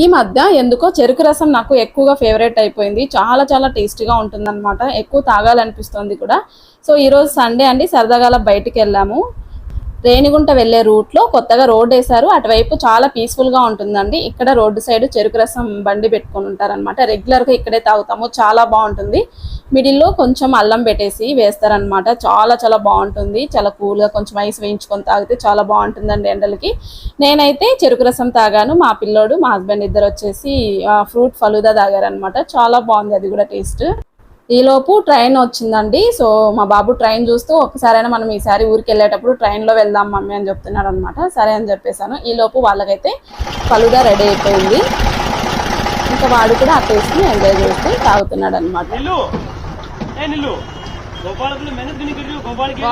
ఈ మధ్య ఎందుకో చెరుకు రసం నాకు ఎక్కువగా ఫేవరెట్ అయిపోయింది. చాలా చాలా టేస్టీగా ఉంటుందన్నమాట. ఎక్కువ తాగాలనిపిస్తుంది కూడా. సో ఈరోజు సండే అండి సరదాగా అలా బయటికి వెళ్ళాము. రేణిగుంట వెళ్ళే రూట్లో కొత్తగా రోడ్ వేశారు. అటువైపు చాలా పీస్ఫుల్గా ఉంటుందండి. ఇక్కడ రోడ్డు సైడ్ చెరుకు రసం బండి పెట్టుకొని ఉంటారనమాట రెగ్యులర్గా ఇక్కడే తాగుతాము. చాలా బాగుంటుంది. మిడిల్లో కొంచెం అల్లం పెట్టేసి వేస్తారనమాట చాలా చాలా బాగుంటుంది. చాలా కూల్గా కొంచెం ఐస్ వేయించుకొని తాగితే చాలా బాగుంటుందండి ఎండలకి. నేనైతే చెరుకు రసం తాగాను. మా పిల్లోడు మా హస్బెండ్ ఇద్దరు వచ్చేసి ఫ్రూట్ ఫలూదా తాగారనమాట చాలా బాగుంది అది కూడా టేస్ట్. ఈలోపు ట్రైన్ వచ్చిందండి. సో మా బాబు ట్రైన్ చూస్తూ ఒకసారైనా మనం ఈసారి ఊరికి వెళ్ళేటప్పుడు ట్రైన్లో వెళ్దాం మమ్మీ అని చెప్తున్నాడు అనమాట సరే అని చెప్పేశాను. ఈలోపు వాళ్ళకైతే ఫలుదా రెడీ అయిపోయింది. ఇంకా వాడు కూడా ఆ టేస్ట్ని ఎంజాయ్ చేస్తూ తాగుతున్నాడు అనమాట నిల్లు. గోపాలకులు మెనక్ నిగిరి గోపాలకి